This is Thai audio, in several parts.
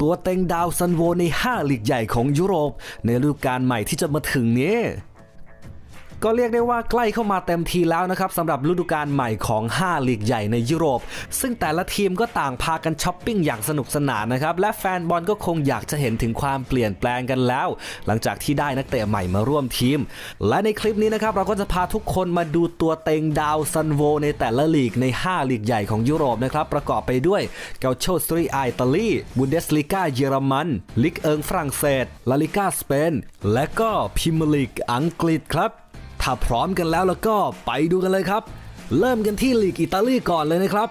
ตัวเต็งดาวซันโวใน 5 ลีกใหญ่ของยุโรป ในฤดูกาลใหม่ที่จะมาถึงนี้ ก็เรียกได้ว่าใกล้เข้ามาเต็มทีแล้วนะครับสำหรับฤดูกาลใหม่ของ 5 ลีกใหญ่ในยุโรป ซึ่งแต่ละทีมก็ต่างพากันช้อปปิ้งอย่างสนุกสนานนะครับ และแฟนบอลก็คงอยากจะเห็นถึงความเปลี่ยนแปลงกันแล้ว หลังจากที่ได้นักเตะใหม่มาร่วมทีม และในคลิปนี้นะครับเราก็จะพาทุกคนมาดูตัวเต็งดาวซันโวในแต่ละลีกใน 5 ลีกใหญ่ของยุโรปนะครับประกอบไปด้วยเกาโชสตรีอิตาลีบุนเดสลิกาเยอรมันลิกเอิงฝรั่งเศสลาลิกาสเปนและก็พรีเมียร์ลีกอังกฤษครับ ถ้าพร้อมกันแล้วแล้วก็ไปดูกันเลยครับ เริ่มกันที่ลีกอิตาลีก่อนเลยนะครับ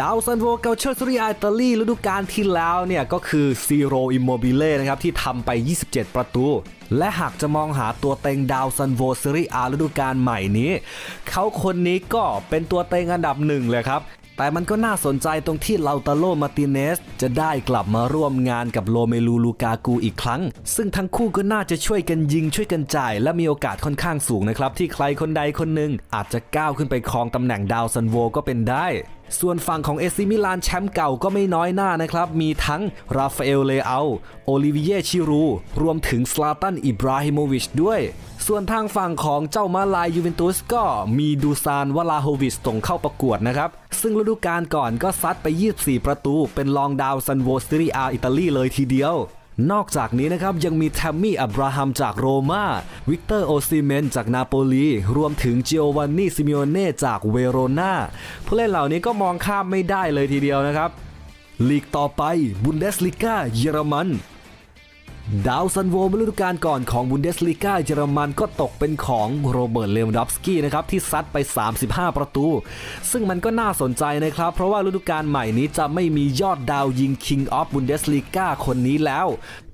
ดาวซันโวเกาเชอร์ซรีอาอิตาลีฤดูกาลที่แล้วเนี่ยก็คือซีโรอิมโมบิเล่นะครับที่ทำไป 27 ประตู และหากจะมองหาตัวเต็งดาวซันโวซีรีอาฤดูกาลใหม่นี้ เขาคนนี้ก็เป็นตัวเต็งอันดับหนึ่งเลยครับ แต่มันก็น่าสนใจตรงที่ลาตาโลมาติเนส จะได้กลับมาร่วมงานกับโลเมลูลูกากูอีกครั้ง ซึ่งทั้งคู่ก็น่าจะช่วยกันยิงช่วยกันจ่าย และมีโอกาสค่อนข้างสูงนะครับ ที่ใครคนใดคนหนึ่งอาจจะก้าวขึ้นไปครองตำแหน่งดาวซันโวก็เป็นได้ส่วนฝั่งของเอซิมิลานแชมป์เก่าก็ไม่น้อยหน้านะครับ มีทั้งราฟาเอลเลอาโอลิเวียชิรู รวมถึงสลาตันอิบราฮิโมวิชด้วย ส่วนทางฝั่งของเจ้ามาลายยูเวนตุสก็มีดูซานวลาโฮวิชส่งเข้าประกวดนะครับ ซึ่งฤดูกาลก่อนก็ซัดไป 24 ประตู เป็นรองดาวซันโวสตรีอาอิตาลีเลยทีเดียวนอกจากนี้นะครับยังมีแทมมี่อับราฮัมจากโรมาวิกเตอร์โอซิเมนจากนาโปลี รวมถึงจิโอวานนี่ซิมิโอเน่จากเวโรนาผู้เล่นเหล่านี้ก็มองข้ามไม่ได้เลยทีเดียวนะครับ ลีกต่อไปบุนเดสลิก้าเยอรมัน ดาวซันโวเมื่อฤดูกาลก่อนของบุนเดสลีกาเยอรมันก็ตกเป็นของโรเบิร์ตเลวานดอฟสกี้นะครับที่ซัดไป 35 ประตู ซึ่งมันก็น่าสนใจนะครับ เพราะว่าฤดูกาลใหม่นี้จะไม่มียอดดาวยิง King of Bundesliga คนนี้แล้ว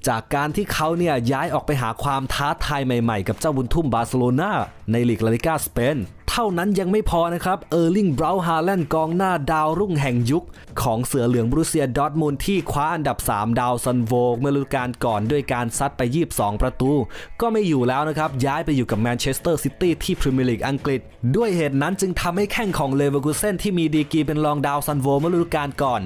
จากการที่เขาเนี่ยย้ายออกไปหาความท้าทายใหม่ๆ กับเจ้าบุญทุ่มบาร์เซโลนาในลีกลาลิกาสเปน เท่านั้นยังไม่พอนะครับ เออร์ลิงบราวฮาแลนด์กองหน้าดาวรุ่งแห่งยุค ของเสือเหลืองบรูเซียดอร์ทมุนที่คว้าอันดับ 3 ดาวซันโวเมื่อฤดูกาลก่อนด้วยการซัดไป 22 ประตู ก็ไม่อยู่แล้วนะครับ ย้ายไปอยู่กับแมนเชสเตอร์ซิตี้ที่พรีเมียร์ลีกอังกฤษ ด้วยเหตุนั้นจึงทำให้แข้งของเลเวอร์กูเซนที่มีดีกีเป็นรองดาวซันโวเมื่อฤดูกาลก่อน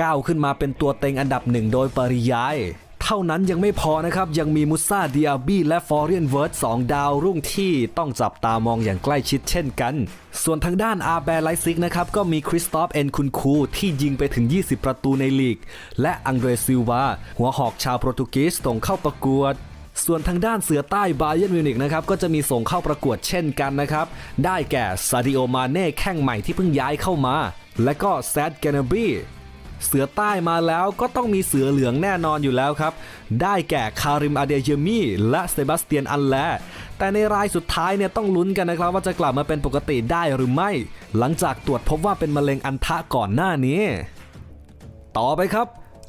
ก้าวขึ้นมาเป็นตัวเต็งอันดับหนึ่งโดยปริยาย เท่านั้นยังไม่พอนะครับ ยังมีมุซาดิอาบีและฟอร์เรียนเวิร์ดสองดาวรุ่งที่ต้องจับตามองอย่างใกล้ชิดเช่นกัน ส่วนทางด้านอาแบร์ไลซิกนะครับ ก็มีคริสตอฟเอ็นคุนคูที่ยิงไปถึง 20 ประตูในลีก และอังเดรซิลวาหัวหอกชาวโปรตุเกสส่งเข้าประกวดส่วนทางด้านเสือใต้บาเยนมิวนิกนะครับก็จะมีส่งเข้าประกวดเช่นกันนะครับ ได้แก่ซาดิโอมาเน่แข้งใหม่ที่เพิ่งย้ายเข้ามา และก็แซดแกนบี เสือใต้มาแล้วก็ต้องมีเสือเหลืองแน่นอนอยู่แล้วครับ ได้แก่คาริมอาเดเยมีและเซบาสเตียนอันแลแต่ในรายสุดท้ายเนี่ยต้องลุ้นกันนะครับว่าจะกลับมาเป็นปกติได้หรือไม่ หลังจากตรวจพบว่าเป็นมะเร็งอันทะก่อนหน้านี้ ต่อไปครับ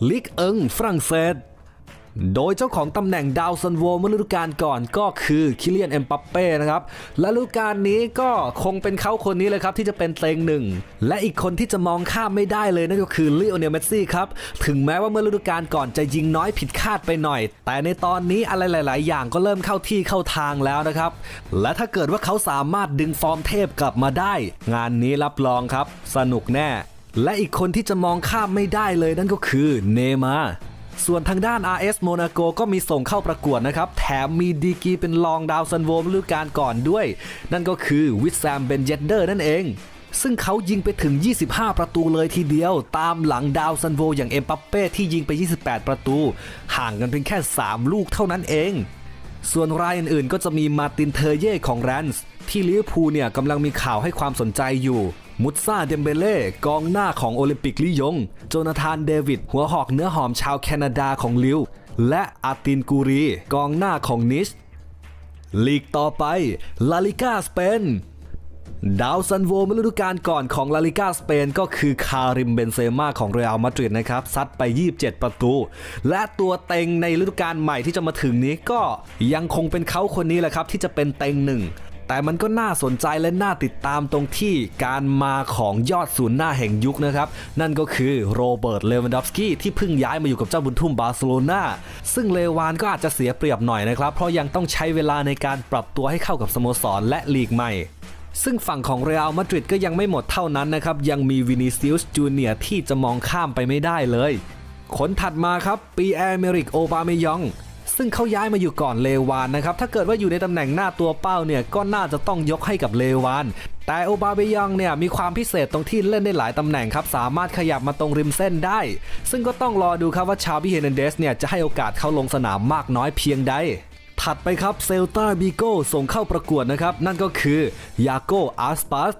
ลิกเอิงฝรั่งเศส โดยเจ้าของตำแหน่งดาวซันโวเมื่อฤดูกาลก่อนก็คือคิเลียนเอ็มปัปเป้นะครับ และฤดูกาลนี้ก็คงเป็นเขาคนนี้เลยครับที่จะเป็นเต็งหนึ่ง และอีกคนที่จะมองข้ามไม่ได้เลยนั่นก็คือลิโอเนลเมสซี่ครับ ถึงแม้ว่าเมื่อฤดูกาลก่อนจะยิงน้อยผิดคาดไปหน่อย แต่ในตอนนี้อะไรหลาย ๆ อย่างก็เริ่มเข้าที่เข้าทางแล้วนะครับ และถ้าเกิดว่าเขาสามารถดึงฟอร์มเทพกลับมาได้ งานนี้รับรองครับ สนุกแน่ และอีกคนที่จะมองข้ามไม่ได้เลยนั่นก็คือเนมา ส่วนทางด้าน RS Monaco ก็มีส่งเข้าประกวดนะครับ แถมมีดีกีเป็นรองดาวซันโวฤดูกาลก่อนด้วย นั่นก็คือวิสแซมเบนเจเดอร์นั่นเองซึ่งเขายิงไปถึง 25 ประตูเลยทีเดียว ตามหลังดาวซันโวอย่างเอ็มปัปเป้ที่ยิงไป 28 ประตู ห่างกันเพียงแค่ 3 ลูกเท่านั้นเอง ส่วนรายอื่นๆ ก็จะมีมาตินเทอร์เย่ของแรนส์ที่ลิเวอร์พูลเนี่ยกำลังมีข่าวให้ความสนใจอยู่ มุตซาเดมเบเล่กองหน้าของโอลิมปิกลิยง โจนาธานเดวิด หัวหอกเนื้อหอมชาวแคนาดาของลิว และอาตินกูรี กองหน้าของนิช ลีกต่อไปลาลิกาสเปนดาวซันโวเมื่อฤดูกาลก่อนของลาลิกาสเปนก็คือคาริมเบนเซม่าของเรอัลมาดริดนะครับซัดไป 27 ประตู และตัวเต็งในฤดูกาลใหม่ที่จะมาถึงนี้ก็ยังคงเป็นเขาคนนี้แหละครับที่จะเป็นเต็งหนึ่ง แต่มันก็น่าสนใจและน่าติดตามตรงที่การมาของยอดศูนย์หน้าแห่งยุคนะครับ นั่นก็คือโรเบิร์ต เลวันดอฟสกี้ที่เพิ่งย้ายมาอยู่กับเจ้าบุญทุ่มบาร์เซโลนาซึ่งเลวานก็อาจจะเสียเปรียบหน่อยนะครับ เพราะยังต้องใช้เวลาในการปรับตัวให้เข้ากับสโมสรและลีกใหม่ซึ่งฝั่งของเรอัลมาดริดก็ยังไม่หมดเท่านั้นนะครับ ยังมีวินิซิอุสจูเนียที่จะมองข้ามไปไม่ได้เลยคนถัดมาครับปีแอร์เมริกโอบาเมยอง ซึ่งเขาย้ายมาอยู่ก่อนเลวานนะครับถ้าเกิดว่าอยู่ในตำแหน่งหน้าตัวเป้าเนี่ยก็น่าจะต้องยกให้กับเลวานแต่โอบาเมยองเนี่ยมีความพิเศษตรงที่เล่นได้หลายตำแหน่งครับสามารถขยับมาตรงริมเส้นได้ ซึ่งก็ต้องรอดูครับว่าชาบิเฮเนเดสเนี่ยจะให้โอกาสเขาลงสนามมากน้อยเพียงใดถัดไปครับเซลตาบิโกส่งเข้าประกวดนะครับ นั่นก็คือยาโกอาสปัส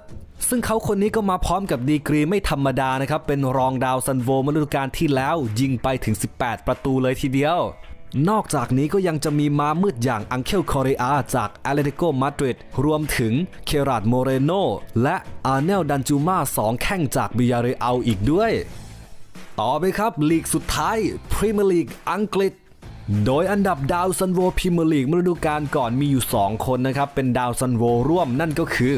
ซึ่งเขาคนนี้ก็มาพร้อมกับดีกรีไม่ธรรมดานะครับ เป็นรองดาวซันโวมฤดูกาลที่แล้วยิงไปถึง 18 ประตูเลยทีเดียว นอกจากนี้ก็ยังจะมีม้ามืดอย่างอังเคลคอริอาจากแอตเลติโกมาดริดรวมถึงเคราดโมเรโนและอาร์เนลดันจูมาสองแข้งจากบิยาเรอัลอีกด้วย ต่อไปครับลีกสุดท้ายพรีเมียร์ลีกอังกฤษ โดยอันดับดาวซันโวพรีเมลีกฤดูกาลก่อนมีอยู่ 2 คนนะครับ เป็นดาวซันโวร่วมนั่นก็คือ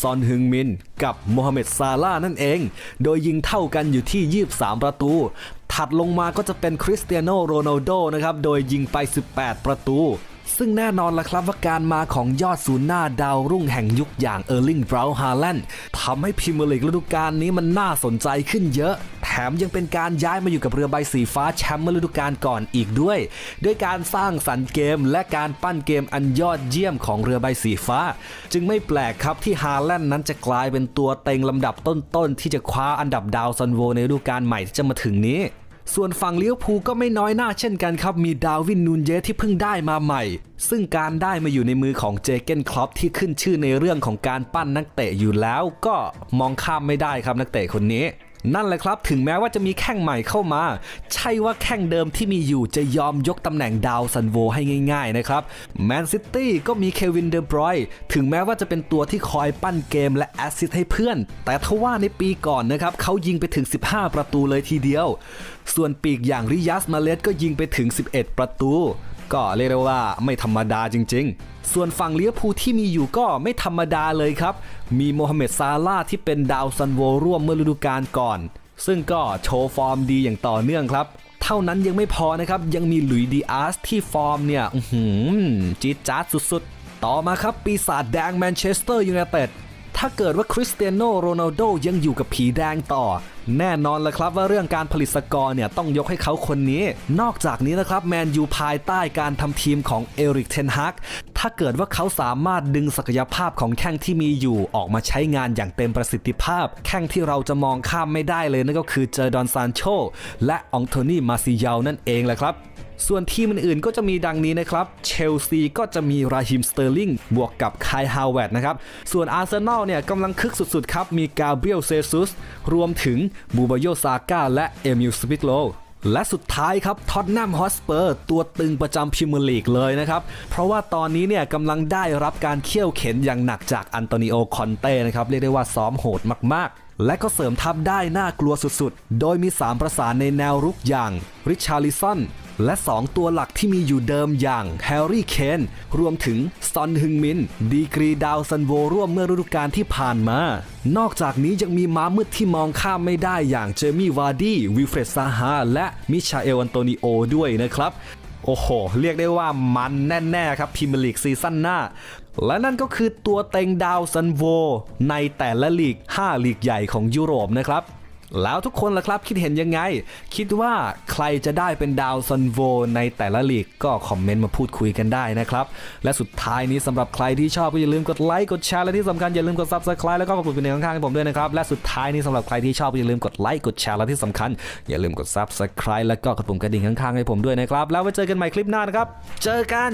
ซอนฮึงมินกับโมฮัมเหม็ดซาลานั่นเอง โดยยิงเท่ากันอยู่ที่ 23 ประตู ถัดลงมาก็จะเป็นคริสเตียโนโรนัลโดนะครับ โดยยิงไป 18 ประตู ซึ่งแน่นอนละครับว่าการมาของยอดศูนย์หน้าดาวรุ่งแห่งยุคอย่างเออร์ลิงบราวฮาแลนด์ทำให้พรีเมียร์ลีกฤดูกาลนี้มันน่าสนใจขึ้นเยอะ แถมยังเป็นการย้ายมาอยู่กับเรือใบสีฟ้าแชมป์เมื่อฤดูกาลก่อนอีกด้วย ด้วยการสร้างสรรค์เกมและการปั้นเกมอันยอดเยี่ยมของเรือใบสีฟ้า จึงไม่แปลกครับที่ฮาแลนด์นั้นจะกลายเป็นตัวเต็งลำดับต้นๆที่จะคว้าอันดับดาวซันโวในฤดูกาลใหม่ที่จะมาถึงนี้ ส่วนฝั่งเลี้ยวภูก็ไม่น้อยหน้าเช่นกันครับ มีดาวินนูนเยสที่เพิ่งได้มาใหม่ ซึ่งการได้มาอยู่ในมือของเจเกนคลอปที่ขึ้นชื่อในเรื่องของการปั้นนักเตะอยู่แล้ว ก็มองข้ามไม่ได้ครับนักเตะคนนี้ นั่นแหละครับถึงแม้ว่าจะมีแข้งใหม่เข้ามา ใช่ว่าแข้งเดิมที่มีอยู่จะยอมยกตำแหน่งดาวซันโวให้ง่ายๆนะครับแมนซิตี้ก็มีเควินเดบรอยถึงแม้ว่าจะเป็นตัวที่คอยปั้นเกมและแอสซิสต์ให้เพื่อน แต่ทว่าในปีก่อนนะครับเขายิงไปถึง 15 ประตูเลยทีเดียว ส่วนปีกอย่างริยัสมาเลสก็ยิงไปถึง 11 ประตูก็เรียกได้ว่าไม่ธรรมดาจริง ๆ ส่วนฝั่งเลี้ยวภูที่มีอยู่ก็ไม่ธรรมดาเลยครับ มีโมฮัมเหม็ดซาลาที่เป็นดาวซันโวร่วมเมื่อฤดูกาลก่อน ซึ่งก็โชว์ฟอร์มดีอย่างต่อเนื่องครับ เท่านั้นยังไม่พอนะครับ ยังมีหลุยดีอาร์สที่ฟอร์มเนี่ยอื้อหือจี๊ดจ๊าดสุดๆ ต่อมาครับปีศาจแดงแมนเชสเตอร์ยูไนเต็ด ถ้าเกิดว่าคริสเตียโนโรนัลโดยังอยู่กับผีแดงต่อ แน่นอนละครับว่าเรื่องการผลิตสกอร์เนี่ยต้องยกให้เขาคนนี้ นอกจากนี้นะครับแมนยูภายใต้การทำทีมของเอริกเทนฮักถ้าเกิดว่าเขาสามารถดึงศักยภาพของแข้งที่มีอยู่ออกมาใช้งานอย่างเต็มประสิทธิภาพ แข้งที่เราจะมองข้ามไม่ได้เลยนั่นก็คือเจอร์ดอนซานโชและองโทนีมาซิยาลนั่นเองแหละครับ ส่วนทีมอื่นๆก็จะมีดังนี้นะครับ เชลซีก็จะมีราฮิมสเตอร์ลิงบวกกับคายฮาวเวร์ดนะครับ ส่วนอาร์เซนอลเนี่ยกำลังคึกสุดๆครับ มีกาเบรียลเซซุส รวมถึงบูบาโยซาก้าและเอมิลสปิกโล และสุดท้ายครับท็อตแนมฮอสเปอร์ตัวตึงประจำพรีเมียร์ลีกเลยนะครับ เพราะว่าตอนนี้เนี่ยกำลังได้รับการเคี่ยวเข็นอย่างหนักจากอันโตนิโอคอนเต้นะครับ เรียกได้ว่าซ้อมโหดมากๆ และก็เสริมทัพได้น่ากลัวสุดๆ โดยมี 3 ประสานในแนวรุกอย่างริชาร์ลิสันและ 2 ตัวหลักที่มีอยู่เดิมอย่างแฮร์รี่เคนรวมถึงซอนฮึงมิน ดีกรีดาวซันโวร่วมเมื่อฤดูกาลที่ผ่านมา นอกจากนี้ยังมีม้ามืดที่มองข้ามไม่ได้อย่างเจมี่วาร์ดี้วิลเฟรดซาฮาและมิชาเอลอันโตนิโอด้วยนะครับโอ้โห เรียกได้ว่ามันแน่ ๆ ครับพรีเมียร์ลีกซีซั่นหน้า และนั่นก็คือตัวเต็งดาวซันโว ในแต่ละลีก 5 ลีกใหญ่ของยุโรปนะครับ แล้วทุกคนล่ะครับคิดเห็นยังไง คิดว่าใครจะได้เป็นดาวซันโวในแต่ละลีกก็คอมเมนต์มาพูดคุยกันได้นะครับ และสุดท้ายนี้สำหรับใครที่ชอบก็อย่าลืมกดไลค์กดแชร์และที่สำคัญอย่าลืมกด subscribe แล้วก็กดกระดิ่งข้างๆให้ผมด้วยนะครับและสุดท้ายนี้สำหรับใครที่ชอบก็อย่าลืมกดไลค์กดแชร์และที่สำคัญ อย่าลืมกด subscribe แล้วก็กดปุ่มกระดิ่งข้างๆให้ผมด้วยนะครับแล้วไว้เจอกันใหม่คลิปหน้านะครับเจอกัน